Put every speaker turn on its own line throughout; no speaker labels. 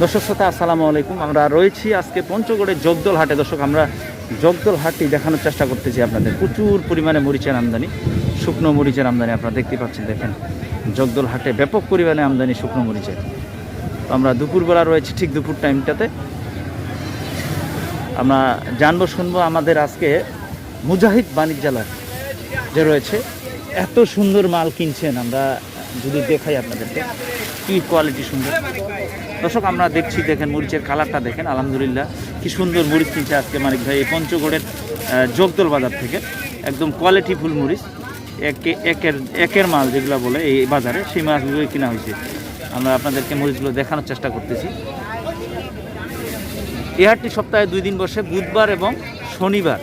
দর্শক শ্রোতা, আসসালামু আলাইকুম। আমরা রয়েছি আজকে পঞ্চগড়ের জগদল হাটে দর্শক, আমরা জগদল হাটটি দেখানোর চেষ্টা করতেছি আপনাদের। প্রচুর পরিমাণে মরিচের আমদানি, শুকনো মরিচের আমদানি আপনারা দেখতে পাচ্ছেন, দেখেন। জগদল হাটে ব্যাপক পরিমাণে আমদানি শুকনো মরিচের। তো আমরা দুপুরবেলা রয়েছি ঠিক দুপুর টাইমটাতে। আমরা জানব, শুনব আমাদের আজকে মুজাহিদ বাণিজ্যালয় যে রয়েছে। এত সুন্দর মাল কিনছেন, আমরা যদি দেখাই আপনাদেরকে, কি কোয়ালিটি সুন্দর। দর্শক, আমরা দেখছি, দেখেন মরিচের কালারটা দেখেন, আলহামদুলিল্লাহ। কি সুন্দর মরিচ কিনছে আজকে মানিক ভাই, এই পঞ্চগড়ের জগদল বাজার থেকে। একদম কোয়ালিটি ফুল মরিচ। একে, একের একের মাল যেগুলো বলে এই বাজারে, সেই মাছগুলোই কেনা হয়েছে। আমরা আপনাদেরকে মরিচগুলো দেখানোর চেষ্টা করতেছি। এই হাটটি সপ্তাহে দুই দিন বসে, বুধবার এবং শনিবার।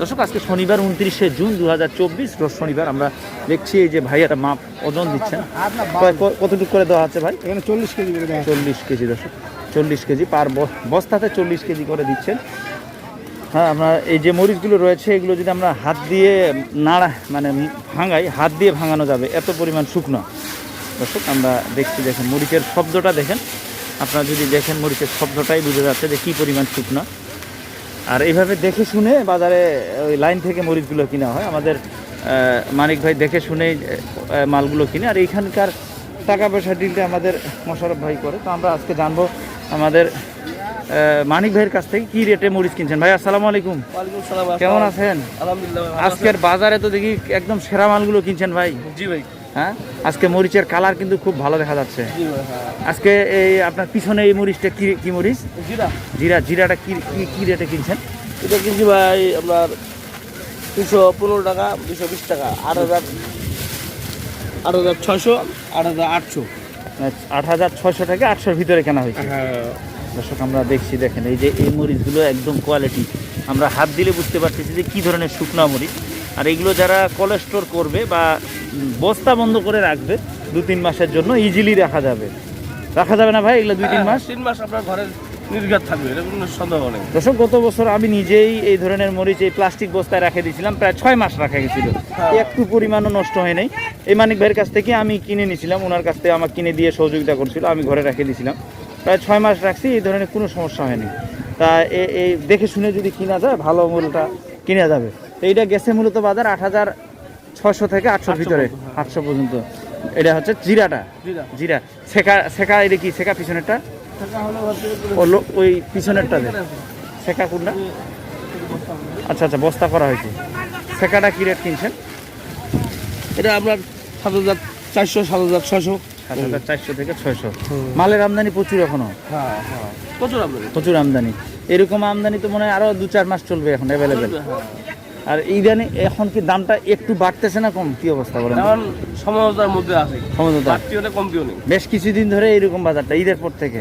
দর্শক আজকে শনিবার উনত্রিশে জুন দু হাজার চব্বিশ শনিবার আমরা দেখছি এই যে ভাই একটা মাপ ওজন দিচ্ছেন। কতটুকু করে দেওয়া আছে ভাই?
এখানে চল্লিশ কেজি
চল্লিশ কেজি দর্শক চল্লিশ কেজি পার বস্তাতে চল্লিশ কেজি করে দিচ্ছেন। হ্যাঁ আমরা এই যে মরিচগুলো রয়েছে এগুলো যদি আমরা হাত দিয়ে নাড়া মানে ভাঙাই হাত দিয়ে ভাঙানো যাবে এত পরিমাণ শুকনো। দর্শক আমরা দেখছি দেখেন মরিচের শব্দটা দেখেন। আপনারা যদি দেখেন মরিচের শব্দটাই বুঝে যাচ্ছে যে কী পরিমাণ শুকনো। আর এইভাবে দেখে শুনে বাজারে ওই লাইন থেকে মরিচগুলো কিনা হয়। আমাদের মানিক ভাই দেখে শুনেই মালগুলো কিনে। আর এইখানকার টাকা পয়সা ডিলটা আমাদের মোশারফ ভাই করে। তো আমরা আজকে জানব আমাদের মানিক ভাইয়ের কাছ থেকে কি রেটে মরিচ কিনছেন। ভাই আসসালামু আলাইকুম। কেমন আছেন?
আলহামদুলিল্লাহ
আজকের বাজারে তো দেখি একদম সেরা মালগুলো কিনছেন ভাই।
জি ভাই।
হ্যাঁ? আজকে মরিচের কালার কিন্তু খুব ভালো দেখা যাচ্ছে।
হ্যাঁ।
আজকে এই আপনার পিছনে এই মরিচটা কি কি মরিচ?
জিরা।
জিরা জিরাটা কি কি কি রেটে কিনছেন?
এটা কিনছি ভাই আপনার দুশো পনেরো টাকা দুশো বিশ টাকা আট হাজার আট হাজার ছয়শো আট হাজার আটশো।
আট হাজার ছশো থেকে আটশোর ভিতরে কেনা হয়েছে।
হ্যাঁ।
দর্শক আমরা দেখছি দেখেন এই যে এই মরিচগুলো একদম কোয়ালিটি আমরা হাত দিলে বুঝতে পারতেছি যে কী ধরনের শুকনা মরিচ। আর এগুলো যারা কোলেস্টোর করবে বা বস্তা বন্ধ করে রাখবে দু তিন মাসের জন্য ইজিলি রাখা যাবে। রাখা যাবে না ভাই এগুলো দুই তিন মাস?
তিন মাস আপনার ঘরের নির্ঘাত থাকবে এটা কোনো সন্দেহ নেই।
দর্শক গত বছর আমি নিজেই এই ধরনের মরিচ এই প্লাস্টিক বস্তায় রেখে দিয়েছিলাম প্রায় ছয় মাস রাখা গেছিল।
হ্যাঁ।
একটু পরিমাণও নষ্ট হয় নাই। এই মানিক ভাইয়ের কাছ থেকে আমি কিনে নিয়েছিলাম ওনার কাছ থেকে আমাকে কিনে দিয়ে সহযোগিতা করছিল আমি ঘরে রেখে দিয়েছিলাম। প্রায় ছয় মাস রাখছি এই ধরনের কোনো সমস্যা হয়নি। তা এই দেখে শুনে যদি কিনা যায় ভালো মূলটা কিনা যাবে। এইটা গেছে মূলত বাজার আট হাজার ছশো থেকে আটশোর ভিতরে আটশো পর্যন্ত। এটা হচ্ছে জিরাটা।
জিরা।
শেখা শেখা এটা কি? শেখা পিছনেরটা? ওই পিছনেরটা শেখা কোনটা? আচ্ছা আচ্ছা বস্তা করা হয়েছে। শেখাটা কি রেট কিনছেন?
এটা আপনার সাত হাজার চারশো সাত হাজার ছয়শো।
সাত হাজার চারশো থেকে ছয়শো। মালের আমদানি প্রচুর এখনও।
হ্যাঁ হ্যাঁ। প্রচুর আপনার
প্রচুর আমদানি। এরকম আমদানি তো মনে হয় আরও দু চার মাস চলবে এখন অ্যাভেলেবেল
হ্যাঁ।
আর ইদানি এখন কি দামটা একটু বাড়তেছে না কম? কি অবস্থা বলেন?
এখন সমঝোতার মধ্যে আছে।
সমঝোতা
বাড়তিও কমতিও নেই।
বেশ কিছুদিন ধরে এরকম বাজারটা ঈদের পর থেকে।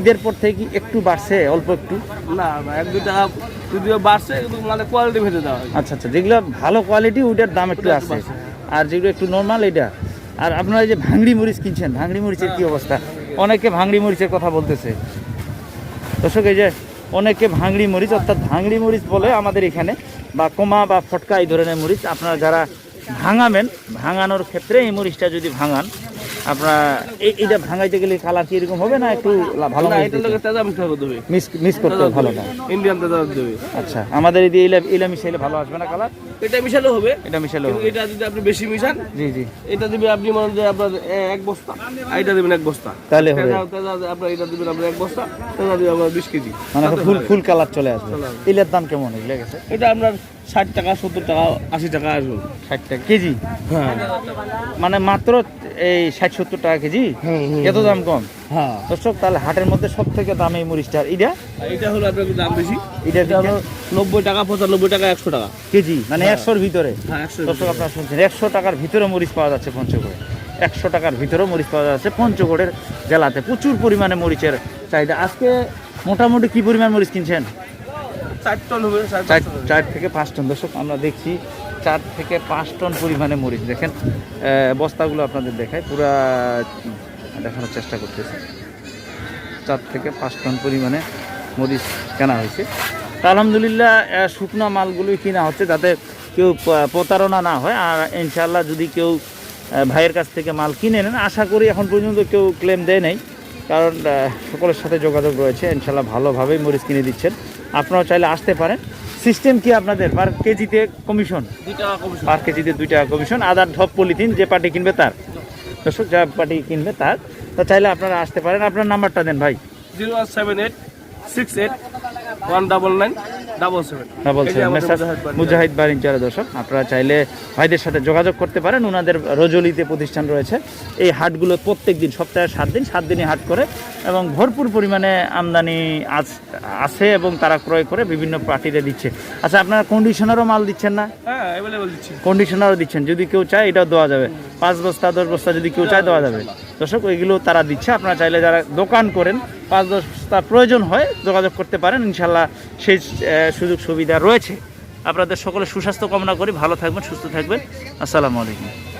ঈদের পর থেকে।
কি একটু বাড়ছে অল্প একটু?
না না এক দুই টাকা যদিও বাড়ছে কিন্তু মানে কোয়ালিটি ভেজে দেওয়া হয়
আচ্ছা আচ্ছা যেগুলো ভালো কোয়ালিটি ওইটার দাম একটু আছে। আর যেগুলো একটু নর্মাল এটা। আর আপনারা এই যে ভাঙড়ি মরিচ কিনছেন ভাঙড়ি মরিচের কি অবস্থা? অনেকে ভাঙড়ি মরিচের কথা বলতেছে। দর্শক এই যে অনেকে ভাঙড়ি মরিচ অর্থাৎ ভাঙড়ি মরিচ বলে আমাদের এখানে বা কমা বা ফটকা এই ধরনের মরিচ আপনারা যারা ভাঙাবেন ভাঙানোর ক্ষেত্রে এই মরিচটা যদি ভাঙান আপনারা এই- এইটা ভাঙাইতে গেলে কালার কি এরকম হবে না একটু ভালো মিস মিস করতে হবে ভালো না।
ইন্ডিয়ান
আচ্ছা আমাদের এই দিয়ে এলা মিশাইলে ভালো আসবে না কালার?
এটা মিশালেও হবে।
এটা মিশালে হবে।
এটা যদি আপনি বেশি মিশান
জি জি।
এটা দিবে আপনি মনে হয় যে আপনার এক বস্তা। আর এটা দিবেন এক বস্তা।
তাহলে হবে।
আপনার এটা দিবেন আপনার এক বস্তা তেজা দিবে আপনার বিশ কেজি।
মানে ফুল ফুল কালার চলে আসবে।
চলে
দাম কেমন এগুলো গেছে?
এটা আপনার ষাট টাকা সত্তর টাকা আশি টাকা আসবে।
ষাট টাকা কেজি?
হ্যাঁ।
মানে মাত্র এই ষাট সত্তর টাকা কেজি?
হুম, হুম,
এত দাম কম?
হ্যাঁ।
দর্শক তাহলে হাটের মধ্যে সব থেকে দাম এই মরিচটা এটা?
এটা হলো আপনার দাম বেশি?
এটা
হলো নব্বই টাকা পঁচানব্বই টাকা একশো টাকা।
কেজি মানে একশোর ভিতরে।
হ্যাঁ একশো
দর্শক আপনারা শুনছেন একশো টাকার ভিতরে মরিচ পাওয়া যাচ্ছে পঞ্চগড়ে। একশো টাকার ভিতরেও মরিচ পাওয়া যাচ্ছে পঞ্চগড়ের জেলাতে। প্রচুর পরিমাণে মরিচের চাহিদা। আজকে মোটামুটি কি পরিমাণ মরিচ কিনছেন?
চার টন হবে।
চার থেকে পাঁচ টন। দর্শক আমরা দেখছি চার থেকে পাঁচ টন পরিমাণে মরিচ। দেখেন বস্তাগুলো আপনাদের দেখায় পুরা দেখানোর চেষ্টা করতেছি। চার থেকে পাঁচ টন পরিমাণে মরিচ কেনা হয়েছে। তা আলহামদুলিল্লাহ শুকনা মালগুলোই কিনা হচ্ছে যাতে কেউ প্রতারণা না হয়। আর ইনশাল্লাহ যদি কেউ ভাইয়ের কাছ থেকে মাল কিনে নেন আশা করি এখন পর্যন্ত কেউ ক্লেম দেয় নাই। কারণ সকলের সাথে যোগাযোগ রয়েছে। ইনশাল্লাহ ভালোভাবেই মরিচ কিনে দিচ্ছেন। আপনারাও চাইলে আসতে পারেন। সিস্টেম কি আপনাদের? পার কেজিতে কমিশন। পার কেজিতে দুই টাকা কমিশন। আদার ধপ পলিথিন যে পার্টি কিনবে তার। দর্শক, যা পার্টি কিনবে তার। তা চাইলে আপনারা আসতে পারেন। আপনার নাম্বারটা দেন ভাই।
Zero seven eight six eight one double nine double seven.
হ্যাঁ বলছেন মেসাজ মুজাহিদ বারিঞ্চার দর্শক আপনারা চাইলে ভাইদের সাথে যোগাযোগ করতে পারেন। ওনাদের রজলিতে প্রতিষ্ঠান রয়েছে। এই হাটগুলো প্রত্যেক দিন সপ্তাহে সাত দিন সাত দিনই হাট করে এবং ভরপুর পরিমাণে আমদানি আছ- আছে এবং তারা ক্রয় করে বিভিন্ন পার্টিতে দিচ্ছে। আচ্ছা আপনারা কন্ডিশনারও মাল দিচ্ছেন না?
হ্যাঁ
কন্ডিশনারও দিচ্ছেন। যদি কেউ চায় এটাও দেওয়া যাবে। পাঁচ বস্তা দশ বস্তা যদি কেউ চায় দেওয়া যাবে। দর্শক ওইগুলো তারা দিচ্ছে। আপনারা চাইলে যারা দোকান করেন, পাঁচ দশ তার প্রয়োজন হয়, যোগাযোগ করতে পারেন। ইনশাল্লাহ সেই সুযোগ সুবিধা রয়েছে। আপনাদের সকলে সুস্বাস্থ্য কামনা করি। ভালো থাকবেন, সুস্থ থাকবেন। আসসালামু আলাইকুম।